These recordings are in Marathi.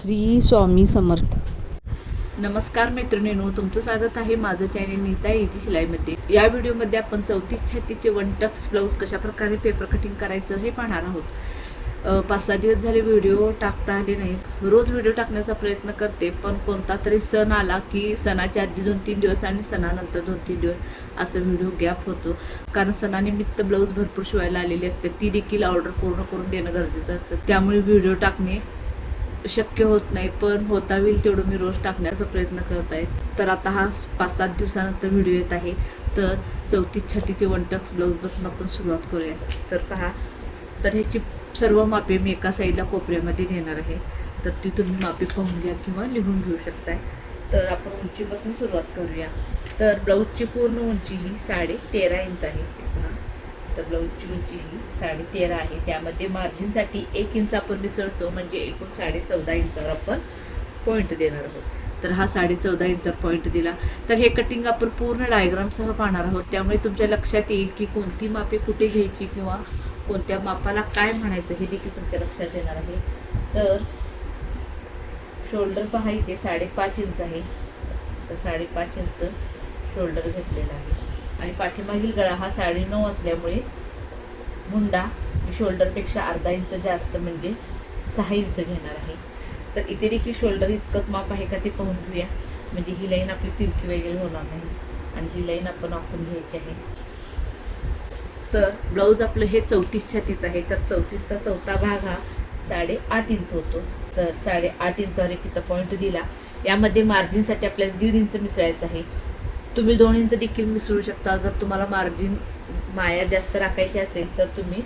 श्री स्वामी समर्थ. नमस्कार मैत्रिणींनो तुमचं स्वागत आहे माझं चॅनेल नीता येती शिलाईमध्ये. या व्हिडिओमध्ये आपण चौतीस छातीचे वन टक्स ब्लाऊज कशा प्रकारे पेपर कटिंग करायचं हे पाहणार आहोत. पाच सहा दिवस झाले व्हिडिओ टाकता आले नाहीत. रोज व्हिडिओ टाकण्याचा प्रयत्न करते पण कोणता तरी सण आला की सणाच्या आधी दोन तीन दिवस आणि सणानंतर दोन तीन दिवस असं व्हिडिओ गॅप होतो. कारण सणानिमित्त ब्लाऊज भरपूर शिवायला आलेली असते. ती देखील ऑर्डर पूर्ण करून देणं गरजेचं असतं. त्यामुळे व्हिडिओ टाकणे शक्य होत नाही पण होता होईल तेवढं मी रोज टाकण्याचा प्रयत्न करत आहे. तर आता हा पाच सात दिवसानंतर व्हिडिओ येत आहे. तर चौथी छातीचे वन टक्स ब्लाऊजपासून आपण सुरुवात करूया. तर पहा तर ह्याची सर्व मापे मी एका साईडला कोपऱ्यामध्ये देणार आहे. तर ती तुम्ही मापे पाहून घ्या किंवा लिहून घेऊ शकताय. तर आपण उंचीपासून सुरुवात करूया. तर ब्लाऊजची पूर्ण उंची ही साडे तेरा इंच आहे. हे ब्लाऊजची उंची ही साडे तेरा आहे. त्यामध्ये मार्जिनसाठी एक इंच आपण मिसळतो म्हणजे एकूण साडे चौदा इंचावर आपण पॉईंट देणार आहोत. तर हा साडे चौदा इंचा पॉईंट दिला. तर हे कटिंग आपण पूर्ण डायग्रामसह पाहणार आहोत. त्यामुळे तुमच्या लक्षात येईल की कोणती मापे कुठे घ्यायची किंवा कोणत्या मापाला काय म्हणायचं हे देखील तुमच्या लक्षात येणार आहे. तर शोल्डर पहा इथे साडेपाच इंच आहे. तर साडेपाच इंच शोल्डर घेतलेला आहे. आणि पाठीमागील गळा हा साडेनऊ असल्यामुळे मुंडा शोल्डरपेक्षा अर्धा इंच जास्त म्हणजे सहा इंच घेणार आहे. तर इथे देखील शोल्डर इतकंच माप आहे का ते पाहून घेऊया. म्हणजे ही लाईन आपली तिरकी वगैरे होणार नाही. आणि ही लाईन आपण आखून घ्यायची आहे. तर ब्लाऊज आपलं हे चौतीस छातीचं आहे. तर चौतीसचा चौथा भाग हा साडेआठ इंच होतो. तर साडेआठ इंचावर एक इथं पॉईंट दिला. यामध्ये मार्जिनसाठी आपल्याला दीड इंच मिसळायचं आहे. तुम्ही दोन इंच देखील मिसळू शकता. जर तुम्हाला मार्जिन माया जास्त राखायची असेल तर तुम्ही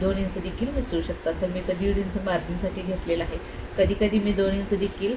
दोन इंच देखील मिसळू शकता. तर मी तर दीड इंच मार्जिनसाठी घेतलेलं आहे. कधी कधी मी दोन इंच देखील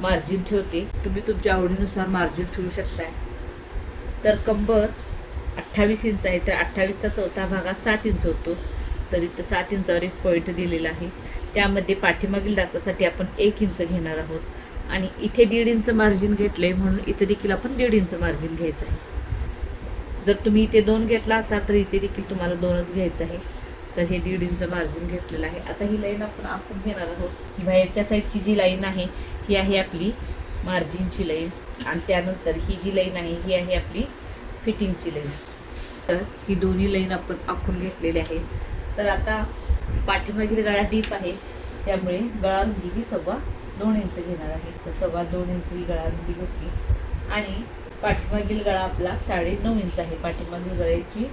मार्जिन ठेवते. तुम्ही तुमच्या आवडीनुसार मार्जिन ठेवू शकताय. तर कंबर अठ्ठावीस इंच आहे. तर अठ्ठावीसचा चौथा भाग हा सात इंच होतो. तर इथं सात इंचावर एक पॉईंट दिलेला आहे. त्यामध्ये पाठीमागील डाचासाठी आपण एक इंच घेणार आहोत. आणि इथे दीड इंच मार्जिन घेतलंय म्हणून इथे देखील आपण दीड इंच मार्जिन घ्यायचं आहे. जर तुम्ही इथे दोन घेतला असाल तर इथे देखील तुम्हाला दोनच घ्यायचं आहे. तर हे दीड इंच मार्जिन घेतलेलं आहे. आता ही लाईन आपण आखून घेणार आहोत. ही बाहेरच्या साईडची जी लाईन आहे ही आहे आपली मार्जिनची लाईन आणि त्यानंतर ही जी लाईन आहे ही आहे आपली फिटिंगची लाईन तर ही दोन्ही लाईन आपण आखून घेतलेली आहे तर आता पाठीमागील गळा डीप आहे. त्यामुळे गळा रुंदी ही सव्वा दोन इंच घेणार आहे. तर सव्वा दोन इंच ही गळा रुंदी घेतली आणि पाठीमागील गळा आपला साडे नऊ इंच आहे. पाठीमागील गळ्याची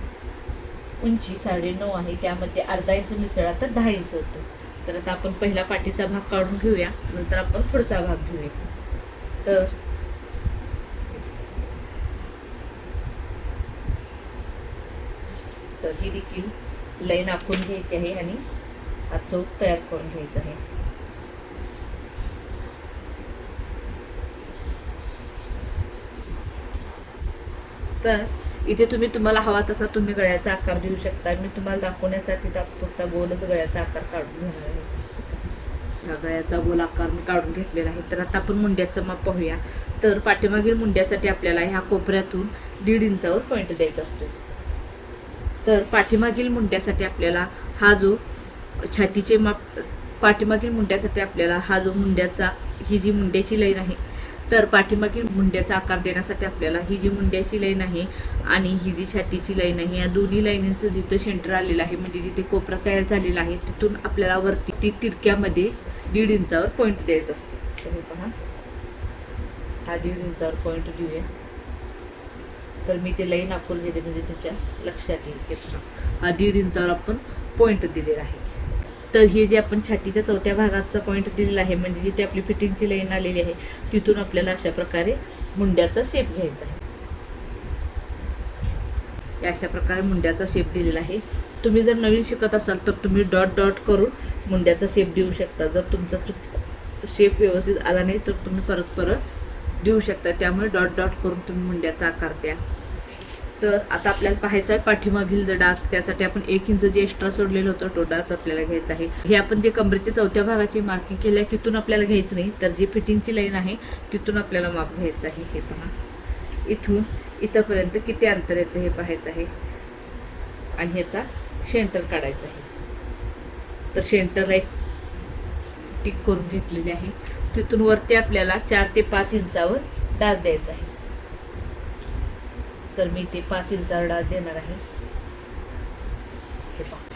उंची साडे नऊ आहे. त्यामध्ये अर्धा इंच मिसळा तर दहा इंच होतं. तर आता आपण पहिला पाठीचा भाग काढून घेऊया. नंतर आपण पुढचा भाग घेऊया. तर तर ही देखील लाईन आखून घ्यायची आहे आणि हा चौक तयार करून घ्यायचा आहे. तर इथे तुम्ही तुम्हाला हवा तसा तुम्ही गळ्याचा आकार देऊ शकता. मी तुम्हाला दाखवण्यासाठी तात्पुरता गोलच गळ्याचा आकार काढून घेणार आहे. गळ्याचा गोल आकार मी काढून घेतलेला आहे. तर आता आपण मुंड्याचं माप पाहूया. तर पाठीमागील मुंड्यासाठी आपल्याला ह्या कोपऱ्यातून दीड इंचावर पॉईंट द्यायचा असतो. तर पाठीमागील मुंड्यासाठी आपल्याला हा जो छातीचे माप पाठीमागील मुंड्यासाठी आपल्याला हा जो मुंड्याचा ही जी मुंड्याची लाईन आहे तर पाठीमागील मुंड्याचा आकार देण्यासाठी आपल्याला ही जी मुंड्याची लाईन आहे आणि ही जी छातीची लाईन आहे या दोन्ही लाईनींचं जिथं सेंटर आलेलं आहे म्हणजे जिथे कोपरा तयार झालेला आहे तिथून आपल्याला वरती ती तिरक्यामध्ये दीड इंचावर पॉईंट द्यायचा असतो. तुम्ही पहा. हा दीड इंचावर पॉईंट देऊया. तर मी ते लाईन आखून घेते म्हणजे तुमच्या लक्षात येईल. ते हा दीड इंचावर आपण पॉईंट दिलेला आहे. तर हे जे आपण छातीच्या चौथ्या भागाचा पॉईंट दिलेला आहे म्हणजे जिथे आपली फिटिंगची लाईन आलेली आहे तिथून आपल्याला अशा प्रकारे मुंड्याचा शेप घ्यायचा आहे. अशा प्रकारे मुंड्याचा शेप दिलेला आहे. तुम्ही जर नवीन शिकत असाल तर तुम्ही डॉट डॉट करून मुंड्याचा शेप देऊ शकता. जर तुमचा शेप व्यवस्थित आला नाही तर तुम्ही परत परत देऊ शकता. त्यामुळे डॉट डॉट करून तुम्ही मुंड्याचा आकार द्या. तर आता आपल्याला पाहायचं आहे पाठीमागील जो डास त्यासाठी आपण एक इंच जे एक्स्ट्रा सोडलेलं होतं तो डास आपल्याला घ्यायचा आहे. हे आपण जे कमरेच्या चौथ्या भागाची मार्किंग केली आहे तिथून आपल्याला घ्यायचं नाही. तर जी फिटिंगची लाईन आहे तिथून आपल्याला माप घ्यायचं आहे. हे पहा. इथून इथंपर्यंत किती अंतर येतं हे पाहायचं आहे. आणि ह्याचा शेंटर काढायचा आहे. तर शेंटरला एक टिक करून घेतलेली आहे. तिथून वरती आपल्याला चार ते पाच इंचावर डास द्यायचा आहे. तर मी ते पाच इंचा डास देणार आहे.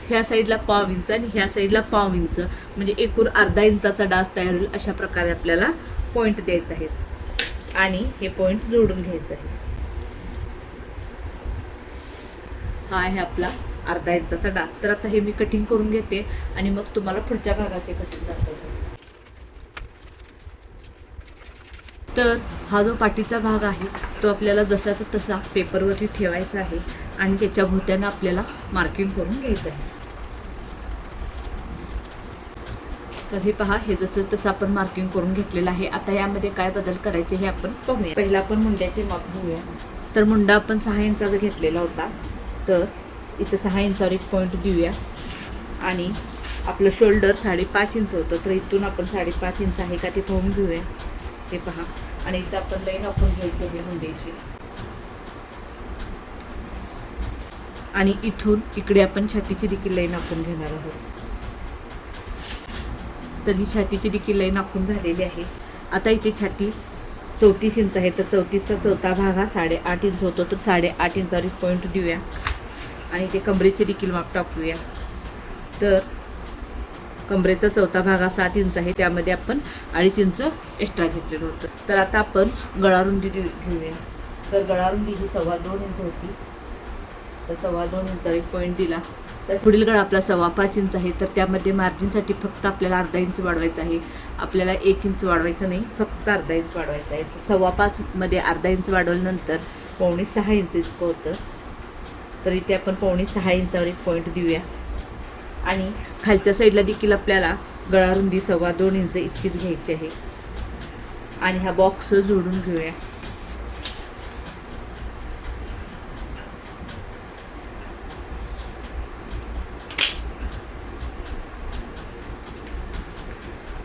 ह्या साईडला पाव इंच आणि ह्या साईडला पाव इंच. म्हणजे एकूण अर्धा इंचाचा डास तयार होईल अशा प्रकारे आपल्याला पॉईंट द्यायचा आहेत. आणि हे पॉईंट जोडून घ्यायचं आहे. हा आहे आपला अर्धा इंचाचा डास. तर आता हे मी कटिंग करून घेते आणि मग तुम्हाला पुढच्या भागाचे कटिंग दाखवते. तर हा जो पाठीचा भाग आहे तो आपल्याला जसाचा तसा पेपरवरती ठेवायचा आहे आणि त्याच्या भोवत्यानं आपल्याला मार्किंग करून घ्यायचं आहे. तर हे पहा हे जसं तसं आपण मार्किंग करून घेतलेलं आहे. आता यामध्ये काय बदल करायचे हे आपण पाहूया पहिला आपण मुंड्याचे माप घेऊया तर मुंडा आपण सहा इंचाचा घेतलेला होता. तर इथं सहा इंचावर एक पॉईंट देऊया आणि आपलं शोल्डर साडेपाच इंच होतं. तर इथून आपण साडेपाच इंच आहे का ते पाहून घेऊया. हे पहा. आणि इथं आपण लाईन आपण घ्यायची आहे मुंड्याची आणि इथून इकडे आपण छातीची देखील लाईन आपण घेणार आहोत. तर ही छातीची देखील लाईन आपण झालेली आहे. आता इथे छाती चौतीस इंच आहे. तर चौतीसचा चौथा भाग हा साडेआठ इंच होतो. तर साडेआठ इंचावर एक पॉईंट देऊया. आणि ते कमरेचे देखील माप टाकूया. तर कमरेचा चौथा भाग हा सात इंच आहे त्यामध्ये आपण अडीच इंच एक्स्ट्रा घेतलेलं होतं. तर आता आपण गळारुंदी घेऊया. तर गळारुंदी ही सव्वा दोन इंच होती. तर सव्वा दोन इंचावर एक पॉईंट दिला तर पुढील गळा आपला सव्वा पाच इंच आहे. तर त्यामध्ये मार्जिनसाठी फक्त आपल्याला अर्धा इंच वाढवायचं आहे. आपल्याला एक इंच वाढवायचं नाही फक्त अर्धा इंच वाढवायचं आहे. तर सव्वा पाचमध्ये अर्धा इंच वाढवल्यानंतर पावणे सहा इंच इतकं होतं. तर इथे आपण पावणे सहा इंचावर एक पॉईंट देऊया. आणि खालच्या साईडला देखील आपल्याला गळारुंदी सव्वा दोन इंच इतकीच घ्यायची आहे. आणि हा बॉक्स जोडून घेऊया.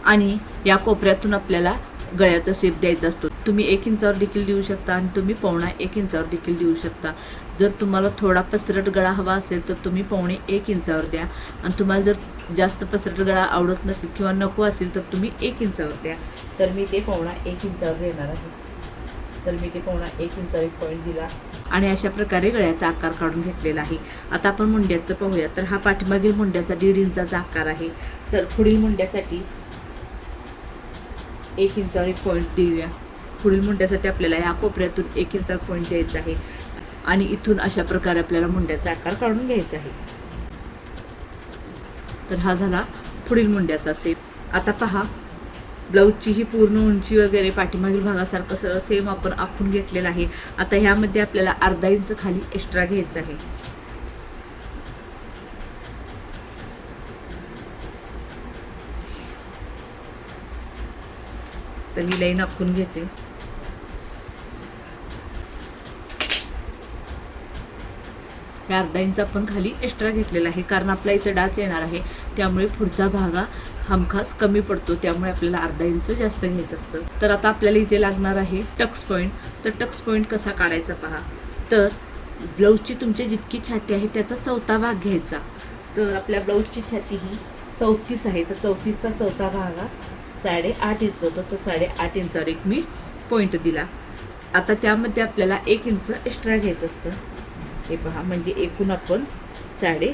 आणि या कोपऱ्यातून आपल्याला गळ्याचा सेप द्यायचा असतो. तुम्ही एक इंचावर देखील देऊ शकता आणि तुम्ही पावणा एक इंचावर देखील देऊ शकता. जर तुम्हाला थोडा पसरट गळा हवा असेल तर तुम्ही पावणे एक इंचावर द्या. आणि तुम्हाला जर जास्त पसरट गळा आवडत नसेल किंवा नको असेल तर तुम्ही एक इंचावर द्या. तर मी ते पावणा एक इंचावर देणार आहे. तर मी ते पावणा एक इंचावर एक पॉईंट दिला. आणि अशा प्रकारे गळ्याचा आकार काढून घेतलेला आहे. आता आपण मुंड्याचं पाहूया. तर हा पाठीमागील मुंड्याचा दीड इंचाचा आकार आहे. तर पुढील मुंड्यासाठी एक इंचावर एक पॉईंट देऊया. पुढील मुंड्यासाठी आपल्याला या कोपऱ्यातून एक इंचा पॉईंट द्यायचा आहे. आणि इथून अशा प्रकारे आपल्याला मुंड्याचा आकार काढून घ्यायचा आहे. तर हा झाला पुढील मुंड्याचा सेप आता पहा ब्लाऊजची ही पूर्ण उंची वगैरे पाठीमागील भागासारखं सरळ सेम आपण आखून घेतलेलं आहे. आता ह्यामध्ये आपल्याला अर्धा इंच खाली एक्स्ट्रा घ्यायचं आहे. तर ही लाईन आखून घेते. हे अर्धा इंच आपण खाली एक्स्ट्रा घेतलेला आहे. कारण आपला इथं डाच येणार आहे. त्यामुळे पुढचा भागा हमखास कमी पडतो. त्यामुळे आपल्याला अर्धा इंच जास्त घ्यायचं असतं. तर आता आपल्याला इथे लागणार आहे टक्स पॉईंट तर टक्स पॉईंट कसा काढायचा पहा. तर ब्लाऊजची तुमची जितकी छाती आहे त्याचा चौथा भाग घ्यायचा. तर आपल्या ब्लाऊजची छाती ही चौतीस आहे. तर चौतीसचा चौथा भाग हा साडेआठ इंच होता. तो साडेआठ इंचावर एक मी पॉईंट दिला. आता त्यामध्ये आपल्याला एक इंच एक्स्ट्रा घ्यायचं असतं. हे पहा म्हणजे एकूण आपण साडे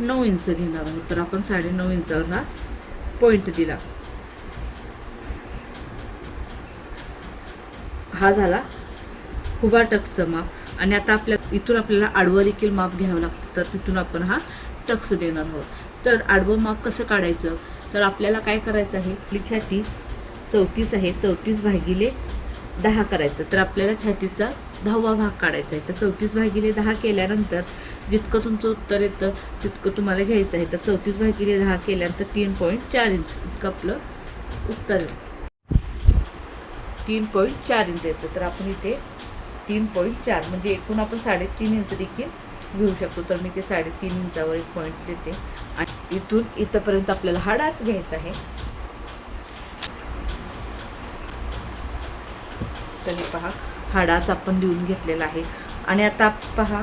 नऊ इंच घेणार आहोत. तर आपण साडे नऊ इंचावर हा पॉईंट दिला. हा झाला हुबा टक्सचं माप. आणि आता आपल्या इथून आपल्याला आडवं देखील माप घ्यावं लागतं तर तिथून आपण हा टक्स देणार आहोत. तर आडवं माप कसं काढायचं? तर आपल्याला काय करायचं आहे? आपली छाती चौतीस आहे. चौतीस भागिले दहा करायचं. तर आपल्याला छातीचा दहावा भाग काढायचा आहे. तर चौतीस भागिले दहा केल्यानंतर जितकं तुमचं उत्तर येतं तितकं तुम्हाला घ्यायचं आहे. तर चौतीस भागिले दहा केल्यानंतर तीन पॉईंट चार इंच इतकं आपलं उत्तर तीन पॉईंट चार इंच येतं. तर आपण इथे तीन पॉईंट चार म्हणजे एकूण आपण साडेतीन इंच देखील घेऊ शकतो. तर मी ते साडेतीन इंचावर एक पॉईंट देते. आणि इथून इथंपर्यंत आपल्याला हा डाच घ्यायचा आहे. तर हे पहा. हाडाच आपण देऊन घेतलेला आहे. आणि आता पहा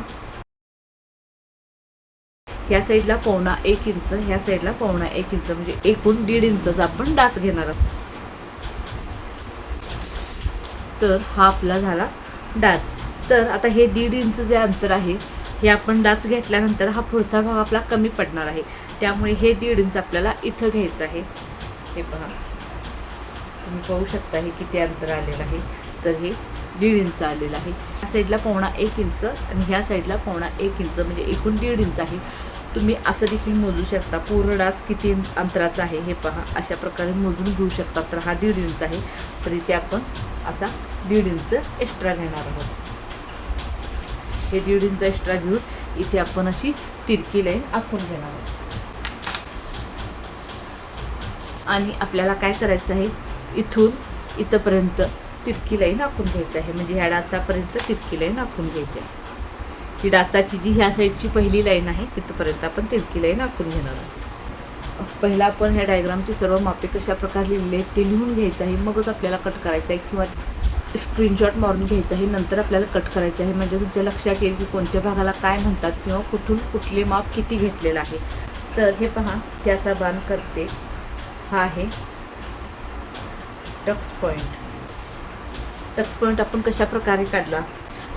ह्या साईडला पावणा एक इंच ह्या साईडला पावणा एक इंच म्हणजे एकूण दीड इंचचा आपण डाच घेणार आहोत. तर हा आपला झाला डाच तर आता हे दीड इंच जे अंतर आहे हे आपण डाच घेतल्यानंतर हा पुढचा भाग आपला कमी पडणार आहे. त्यामुळे हे दीड इंच आपल्याला इथं घ्यायचं आहे. हे पहा. तुम्ही पाहू शकता हे किती अंतर आलेलं आहे. तर हे दीड इंच आलेला आहे. ह्या साईडला पावणा एक इंच आणि ह्या साईडला पावणा एक इंच म्हणजे एकूण दीड इंच आहे. तुम्ही असं देखील मोजू शकता पूर्ण डास किती अंतराचा आहे हे पहा. अशा प्रकारे मोजून घेऊ शकता तर हा दीड इंच आहे. तर इथे आपण असा दीड इंच एक्स्ट्रा घेणार आहोत. हे दीड इंच एक्स्ट्रा घेऊन इथे आपण अशी तिरकी लाईन आखून घेणार आहोत. आणि आपल्याला काय करायचं आहे? इथून इथंपर्यंत तिरकी लाईन आखून घ्यायचं आहे. म्हणजे ह्या डाचापर्यंत तिरकी लाईन आखून घ्यायची आहे. ही डाचाची जी ह्या साईडची पहिली लाईन आहे तिथपर्यंत आपण तिरकी लाईन आखून घेणार आहोत. पहिला आपण ह्या डायग्रामची सर्व मापे कशा प्रकारे लिहिली आहेत ते लिहून घ्यायचं आहे. मगच आपल्याला कट करायचं आहे किंवा स्क्रीनशॉट मारून घ्यायचं आहे. नंतर आपल्याला कट करायचं आहे. म्हणजे तुमच्या लक्षात येईल की कोणत्या भागाला काय म्हणतात किंवा कुठून कुठले माप किती घेतलेलं आहे. तर हे पहा त्याचा बाण करते. हा आहे टक्स पॉईंट टक्स पॉईंट आपण कशा प्रकारे काढला?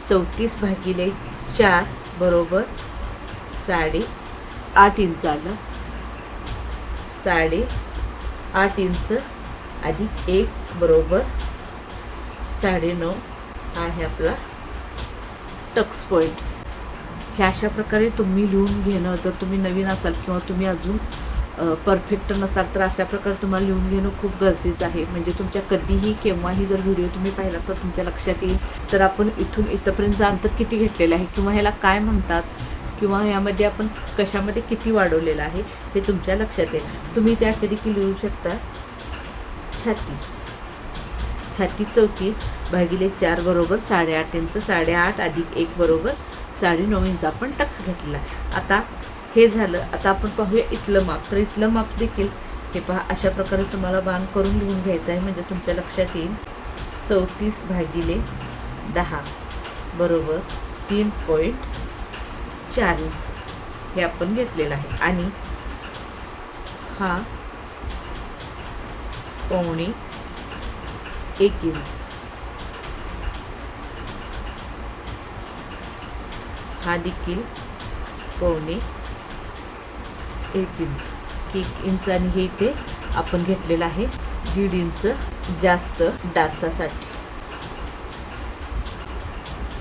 चौतीस भागिले चार बरोबर साडे आठ इंच आलं. साडे आठ इंच अधिक एक बरोबर साडेनऊ नऊ आहे आपला टक्स पॉईंट ह्या अशा प्रकारे तुम्ही लिहून घेणं जर तुम्ही नवीन असाल किंवा तुम्ही अजून परफेक्ट नसाल तर अशा प्रकारे तुम्हाला लिहून घेणं खूप गरजेचं आहे. म्हणजे तुमच्या कधीही केव्हाही जर व्हिडिओ तुम्ही पाहिला तर तुमच्या लक्षात येईल. तर आपण इथून इथंपर्यंत अंतर किती घेतलेलं आहे? किंवा ह्याला काय म्हणतात? किंवा यामध्ये आपण कशामध्ये किती वाढवलेलं आहे? हे तुमच्या लक्षात येईल. तुम्ही त्या अशा देखील लिहू शकता. छाती. छाती चौतीस भागिले चार बरोबर साडेआठ इंच साडेआठ अधिक एक बरोबर साडेनऊ इंच आपण टक्स घेतलेला आहे. आता हे झालं आता आपण पाहूया इथलं माप. तर इथलं माप देखील हे पहा अशा प्रकारे तुम्हाला बाण करून लिहून घ्यायचं आहे म्हणजे तुमच्या लक्षात येईल. चौतीस भागिले दहा बरोबर तीन पॉईंट चार इंच हे आपण घेतलेलं आहे. आणि हा पावणे एक इंच हा देखील पावणे एक इंच एक इंच आणि हे इथे आपण घेतलेलं आहे. दीड इंच जास्त डाचासाठी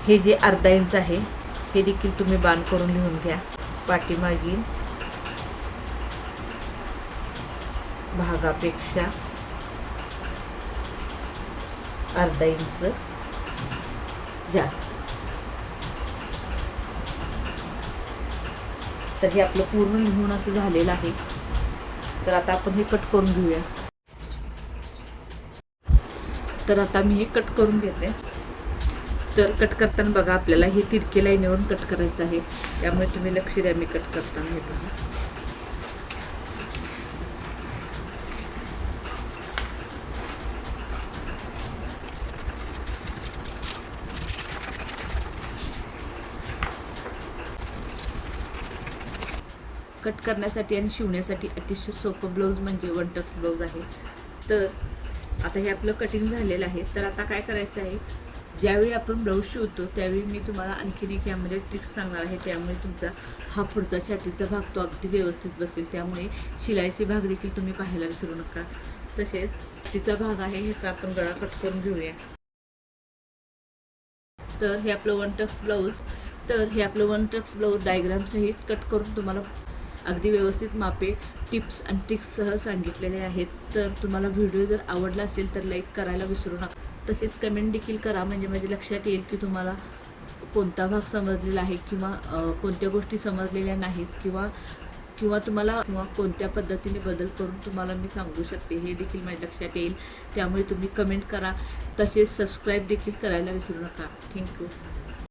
हे जे अर्धा इंच आहे हे देखील तुम्ही बांध करून लिहून घ्या. पाठीमागील भागापेक्षा अर्धा इंच जास्त. तर हे आपलं पूर्ण लिहून असं झालेलं आहे. तर आता आपण हे कट करून घेऊया. तर आता मी हे कट करून घेते. तर कट करताना बघा आपल्याला हे तिरके लाईनीवरून कट करायचं आहे. त्यामुळे तुम्ही लक्ष द्या मी कट करताना हे बघा कट करण्यासाठी आणि शिवण्यासाठी अतिशय सोपं ब्लाऊज म्हणजे वन टक्स ब्लाऊज आहे. तर आता हे आपलं कटिंग झालेलं आहे. तर आता काय करायचं आहे? ज्यावेळी आपण ब्लाऊज शिवतो त्यावेळी मी तुम्हाला आणखीन एक यामध्ये ट्रिक्स सांगणार आहे. त्यामुळे तुमचा हा पुढचा छातीचा भाग तो अगदी व्यवस्थित बसेल. त्यामुळे शिलाईचे भाग देखील तुम्ही पाहायला विसरू नका. तसेच तिचा भाग आहे ह्याचा आपण गळा कट करून घेऊया. तर हे आपलं वन टक्स ब्लाऊज तर हे आपलं वन टक्स ब्लाऊज डायग्रामसहित कट करून तुम्हाला अगदी व्यवस्थित मापे टिप्स आणि ट्रिक्ससह सांगितलेले आहेत. तर तुम्हाला व्हिडिओ जर आवडला असेल तर लाईक करायला विसरू नका. तसेच कमेंट देखील करा. म्हणजे माझ्या लक्षात येईल की तुम्हाला कोणता भाग समजलेला आहे किंवा कोणत्या गोष्टी समजलेल्या नाहीत किंवा किंवा तुम्हाला किंवा कोणत्या पद्धतीने बदल करून तुम्हाला मी सांगू शकते हे देखील माझ्या लक्षात येईल. त्यामुळे तुम्ही कमेंट करा. तसेच सबस्क्राईब देखील करायला विसरू नका. थँक्यू